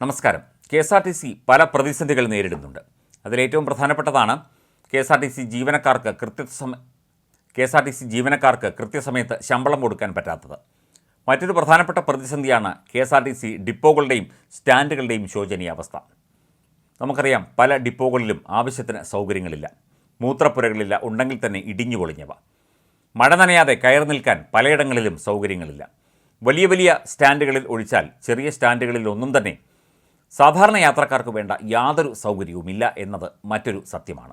നമസ്കാരം. K S R T C പല പ്രതിസന്ധികൾ നേരിടുന്നുണ്ട്. അതിലേറ്റവും പ്രധാനപ്പെട്ടതാണ് K S R T C ജീവനക്കാർക്ക് കൃത്യസമ K S R T C ജീവനക്കാർക്ക് കൃത്യസമയത്ത് ശമ്പളം കൊടുക്കാൻ പറ്റാത്തത്. മറ്റൊരു പ്രധാനപ്പെട്ട പ്രതിസന്ധിയാണ് K S R T C ഡിപ്പോകളുടെയും സ്റ്റാൻഡുകളുടെയും ശോചനീയാവസ്ഥ നമുക്കറിയാം പല ഡിപ്പോകളിലും ആവശ്യത്തിന് സൗകര്യങ്ങളില്ല. മൂത്രപ്പുരകളില്ല ഉണ്ടെങ്കിൽ തന്നെ ഇടിഞ്ഞു പൊളിഞ്ഞവ. മഴ നനയാതെ കയറി നിൽക്കാൻ പലയിടങ്ങളിലും സൗകര്യങ്ങളില്ല. വലിയ വലിയ സ്റ്റാൻഡുകളിൽ ഒഴിച്ചാൽ ചെറിയ സ്റ്റാൻഡുകളിൽ ഒന്നും തന്നെ സാധാരണ യാത്രക്കാർക്ക് വേണ്ട യാതൊരു സൗകര്യവുമില്ല എന്നത് മറ്റൊരു സത്യമാണ്.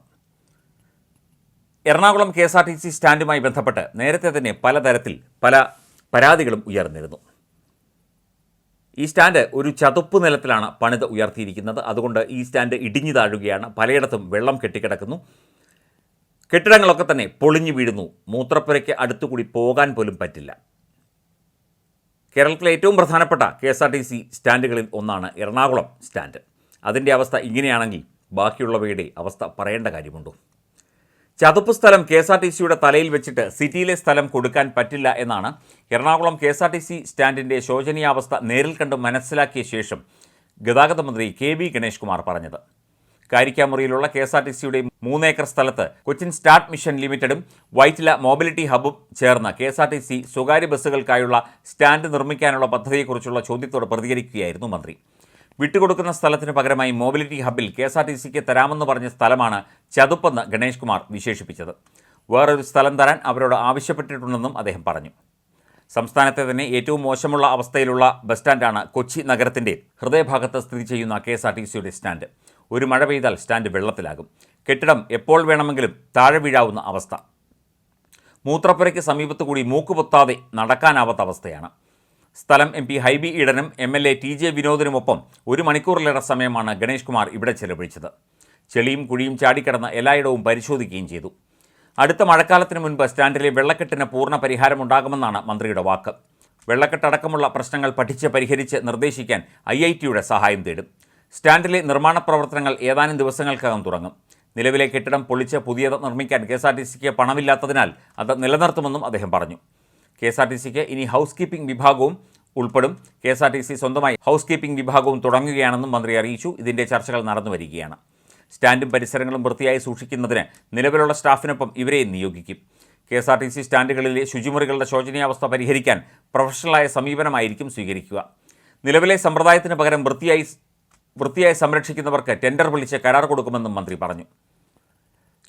Ernakulam K S R T C സ്റ്റാൻഡുമായി ബന്ധപ്പെട്ട് നേരത്തെ തന്നെ പലതരത്തിൽ പല പരാതികളും ഉയർന്നിരുന്നു. ഈ സ്റ്റാൻഡ് ഒരു ചതുപ്പ് നിലത്തിലാണ് പണിത് ഉയർത്തിയിരിക്കുന്നത്. അതുകൊണ്ട് ഈ സ്റ്റാൻഡ് ഇടിഞ്ഞു താഴുകയാണ്. പലയിടത്തും വെള്ളം കെട്ടിക്കിടക്കുന്നു. കെട്ടിടങ്ങളൊക്കെ തന്നെ പൊളിഞ്ഞു വീഴുന്നു. മൂത്രപ്പുരയ്ക്ക് അടുത്തുകൂടി പോകാൻ പോലും പറ്റില്ല. കേരളത്തിലെ ഏറ്റവും പ്രധാനപ്പെട്ട K S R T C സ്റ്റാൻഡുകളിൽ ഒന്നാണ് എറണാകുളം സ്റ്റാൻഡ്. അതിന്റെ അവസ്ഥ ഇങ്ങനെയാണെങ്കിൽ ബാക്കിയുള്ളവയുടെ അവസ്ഥ പറയേണ്ട കാര്യമുണ്ടോ? ചതുപ്പ് സ്ഥലം കെ എസ് ആർ ടി സിയുടെ തലയിൽ വെച്ചിട്ട് സിറ്റിയിലെ സ്ഥലം കൊടുക്കാൻ പറ്റില്ല എന്നാണ് Ernakulam K S R T C സ്റ്റാൻഡിന്റെ ശോചനീയാവസ്ഥ നേരിൽ കണ്ട് മനസ്സിലാക്കിയ ശേഷം ഗതാഗത മന്ത്രി കെ വി ഗണേഷ് കുമാർ പറഞ്ഞത്. കാരിക്കാമുറിയിലുള്ള കെ എസ് ആർ ടി സിയുടെ മൂന്നേക്കർ സ്ഥലത്ത് കൊച്ചിൻ സ്റ്റാർട്ട് മിഷൻ ലിമിറ്റഡും വൈറ്റില മൊബിലിറ്റി ഹബും ചേർന്ന് K S R T C സ്വകാര്യ ബസ്സുകൾക്കായുള്ള സ്റ്റാൻഡ് നിർമ്മിക്കാനുള്ള പദ്ധതിയെക്കുറിച്ചുള്ള ചോദ്യത്തോട് പ്രതികരിക്കുകയായിരുന്നു മന്ത്രി. വിട്ടുകൊടുക്കുന്ന സ്ഥലത്തിന് പകരമായി മൊബിലിറ്റി ഹബിൽ കെ എസ് ആർ ടി സിക്ക് തരാമെന്ന് പറഞ്ഞ സ്ഥലമാണ് ചതുപ്പെന്ന് ഗണേഷ് കുമാർ വിശേഷിപ്പിച്ചത്. വേറൊരു സ്ഥലം തരാൻ അവരോട് ആവശ്യപ്പെട്ടിട്ടുണ്ടെന്നും അദ്ദേഹം പറഞ്ഞു. സംസ്ഥാനത്തെ തന്നെ ഏറ്റവും മോശമുള്ള അവസ്ഥയിലുള്ള ബസ് സ്റ്റാൻഡാണ് കൊച്ചി നഗരത്തിന്റെ ഹൃദയഭാഗത്ത് സ്ഥിതി ചെയ്യുന്ന കെ എസ് ആർ ടി സിയുടെ സ്റ്റാൻഡ്. ഒരു മഴ പെയ്താൽ സ്റ്റാൻഡ് വെള്ളത്തിലാകും. കെട്ടിടം എപ്പോൾ വേണമെങ്കിലും താഴെ വീഴാവുന്ന അവസ്ഥ. മൂത്രപ്പുരയ്ക്ക് സമീപത്തു കൂടി മൂക്കുപൊത്താതെ നടക്കാനാവാത്ത അവസ്ഥയാണ്. സ്ഥലം M P Hibi ഈഡനും M L A T J വിനോദിനുമൊപ്പം ഒരു മണിക്കൂറിലേറെ സമയമാണ് ഗണേഷ് കുമാർ ഇവിടെ ചെലവഴിച്ചത്. ചെളിയും കുഴിയും ചാടിക്കിടന്ന എല്ലായിടവും പരിശോധിക്കുകയും ചെയ്തു. അടുത്ത മഴക്കാലത്തിന് മുൻപ് സ്റ്റാൻഡിലെ വെള്ളക്കെട്ടിന് പൂർണ പരിഹാരമുണ്ടാകുമെന്നാണ് മന്ത്രിയുടെ വാക്ക്. വെള്ളക്കെട്ടടക്കമുള്ള പ്രശ്നങ്ങൾ പഠിച്ച് പരിഹരിച്ച് നിർദ്ദേശിക്കാൻ ഐ ഐ ടിയുടെ സഹായം തേടും. സ്റ്റാൻഡിലെ നിർമ്മാണ പ്രവർത്തനങ്ങൾ ഏതാനും ദിവസങ്ങൾക്കകം തുടങ്ങും. നിലവിലെ കെട്ടിടം പൊളിച്ച് പുതിയത് നിർമ്മിക്കാൻ കെ എസ് ആർ ടി സിക്ക് പണമില്ലാത്തതിനാൽ അത് നിലനിർത്തുമെന്നും അദ്ദേഹം പറഞ്ഞു. കെ എസ് ആർ ടി സിക്ക് ഇനി ഹൗസ് കീപ്പിംഗ് വിഭാഗവും ഉൾപ്പെടും. K S R T C സ്വന്തമായി ഹൗസ് കീപ്പിംഗ് വിഭാഗവും തുടങ്ങുകയാണെന്നും മന്ത്രി അറിയിച്ചു. ഇതിന്റെ ചർച്ചകൾ നടന്നു വരികയാണ്. സ്റ്റാൻഡും പരിസരങ്ങളും വൃത്തിയായി സൂക്ഷിക്കുന്നതിന് നിലവിലുള്ള സ്റ്റാഫിനൊപ്പം ഇവരെയും നിയോഗിക്കും. K S R T C സ്റ്റാൻഡുകളിലെ ശുചിമുറികളുടെ ശോചനീയാവസ്ഥ പരിഹരിക്കാൻ പ്രൊഫഷണലായ സമീപനമായിരിക്കും സ്വീകരിക്കുക. നിലവിലെ സമ്പ്രദായത്തിന് പകരം വൃത്തിയായി വൃത്തിയായി സംരക്ഷിക്കുന്നവർക്ക് ടെൻഡർ വിളിച്ച് കരാർ കൊടുക്കുമെന്നും മന്ത്രി പറഞ്ഞു.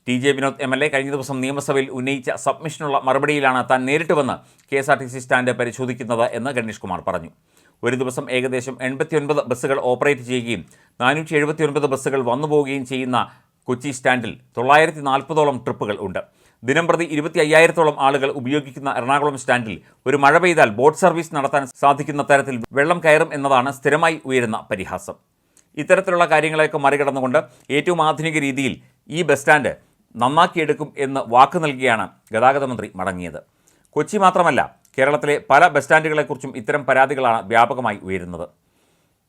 T J Vinod M L A കഴിഞ്ഞ ദിവസം നിയമസഭയിൽ ഉന്നയിച്ച സബ്മിഷനുള്ള മറുപടിയിലാണ് താൻ നേരിട്ട് വന്ന് K S R T C stand പരിശോധിക്കുന്നത് എന്ന് ഗണേഷ് കുമാർ പറഞ്ഞു. ഒരു ദിവസം ഏകദേശം എൺപത്തിയൊൻപത് ബസ്സുകൾ ഓപ്പറേറ്റ് ചെയ്യുകയും നാനൂറ്റി എഴുപത്തിയൊൻപത് ബസ്സുകൾ വന്നുപോവുകയും ചെയ്യുന്ന കൊച്ചി സ്റ്റാൻഡിൽ തൊള്ളായിരത്തി നാൽപ്പതോളം ട്രിപ്പുകൾ ഉണ്ട്. ദിനംപ്രതി ഇരുപത്തി അയ്യായിരത്തോളം ആളുകൾ ഉപയോഗിക്കുന്ന എറണാകുളം സ്റ്റാൻഡിൽ ഒരു മഴ പെയ്താൽ ബോട്ട് സർവീസ് നടത്താൻ സാധിക്കുന്ന തരത്തിൽ വെള്ളം കയറും എന്നതാണ് സ്ഥിരമായി ഉയരുന്ന പരിഹാസം. ഇത്തരത്തിലുള്ള കാര്യങ്ങളെയൊക്കെ മറികടന്നുകൊണ്ട് ഏറ്റവും ആധുനിക രീതിയിൽ ഈ ബസ് സ്റ്റാൻഡ് നന്നാക്കിയെടുക്കും എന്ന് വാക്ക് നൽകിയാണ് ഗതാഗത മന്ത്രി മടങ്ങിയത്. കൊച്ചി മാത്രമല്ല കേരളത്തിലെ പല ബസ് സ്റ്റാൻഡുകളെക്കുറിച്ചും ഇത്തരം പരാതികളാണ് വ്യാപകമായി ഉയരുന്നത്.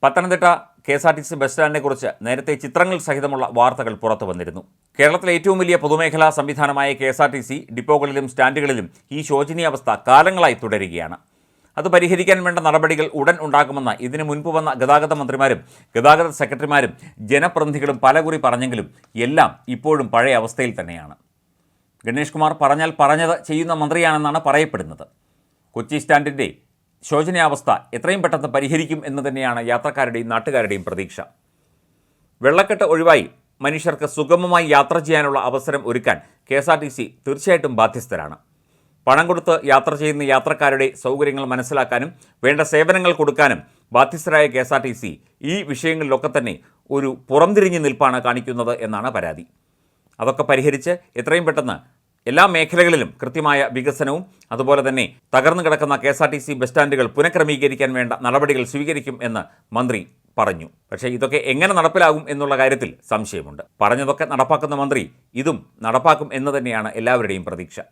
Pathanamthitta K S R T C bus സ്റ്റാൻഡിനെക്കുറിച്ച് നേരത്തെ ചിത്രങ്ങൾ സഹിതമുള്ള വാർത്തകൾ പുറത്തു വന്നിരുന്നു. കേരളത്തിലെ ഏറ്റവും വലിയ പൊതുമേഖലാ സംവിധാനമായ K S R T C ഡിപ്പോകളിലും സ്റ്റാൻഡുകളിലും ഈ ശോചനീയാവസ്ഥ കാലങ്ങളായി തുടരുകയാണ്. അത് പരിഹരിക്കാൻ വേണ്ട നടപടികൾ ഉടൻ ഉണ്ടാക്കുമെന്ന് ഇതിനു മുൻപ് വന്ന ഗതാഗത മന്ത്രിമാരും ഗതാഗത സെക്രട്ടറിമാരും ജനപ്രതിനിധികളും പലകുറി പറഞ്ഞെങ്കിലും എല്ലാം ഇപ്പോഴും പഴയ അവസ്ഥയിൽ തന്നെയാണ്. ഗണേഷ് കുമാർ പറഞ്ഞാൽ പറഞ്ഞത് ചെയ്യുന്ന മന്ത്രിയാണെന്നാണ് പറയപ്പെടുന്നത്. കൊച്ചി സ്റ്റാൻഡിന്റെ ശോചനീയാവസ്ഥ എത്രയും പെട്ടെന്ന് പരിഹരിക്കും എന്ന് തന്നെയാണ് യാത്രക്കാരുടെയും നാട്ടുകാരുടെയും പ്രതീക്ഷ. വെള്ളക്കെട്ട് ഒഴിവായി മനുഷ്യർക്ക് സുഗമമായി യാത്ര ചെയ്യാനുള്ള അവസരം ഒരുക്കാൻ കെ തീർച്ചയായിട്ടും ബാധ്യസ്ഥരാണ്. പണം കൊടുത്ത് യാത്ര ചെയ്യുന്ന യാത്രക്കാരുടെ സൗകര്യങ്ങൾ മനസ്സിലാക്കാനും വേണ്ട സേവനങ്ങൾ കൊടുക്കാനും ബാധ്യസ്ഥരായ K S R T C ഈ വിഷയങ്ങളിലൊക്കെ തന്നെ ഒരു പുറംതിരിഞ്ഞ് നിൽപ്പാണ് കാണിക്കുന്നത് എന്നാണ് പരാതി. അതൊക്കെ പരിഹരിച്ച് എത്രയും പെട്ടെന്ന് എല്ലാ മേഖലകളിലും കൃത്യമായ വികസനവും അതുപോലെ തന്നെ തകർന്നു കിടക്കുന്ന K S R T C bus സ്റ്റാൻഡുകൾ പുനഃക്രമീകരിക്കാൻ വേണ്ട നടപടികൾ സ്വീകരിക്കും എന്ന് മന്ത്രി പറഞ്ഞു. പക്ഷേ ഇതൊക്കെ എങ്ങനെ നടപ്പിലാകും എന്നുള്ള കാര്യത്തിൽ സംശയമുണ്ട്. പറഞ്ഞതൊക്കെ നടപ്പാക്കുന്ന മന്ത്രി ഇതും നടപ്പാക്കും എന്ന് തന്നെയാണ് എല്ലാവരുടെയും പ്രതീക്ഷ.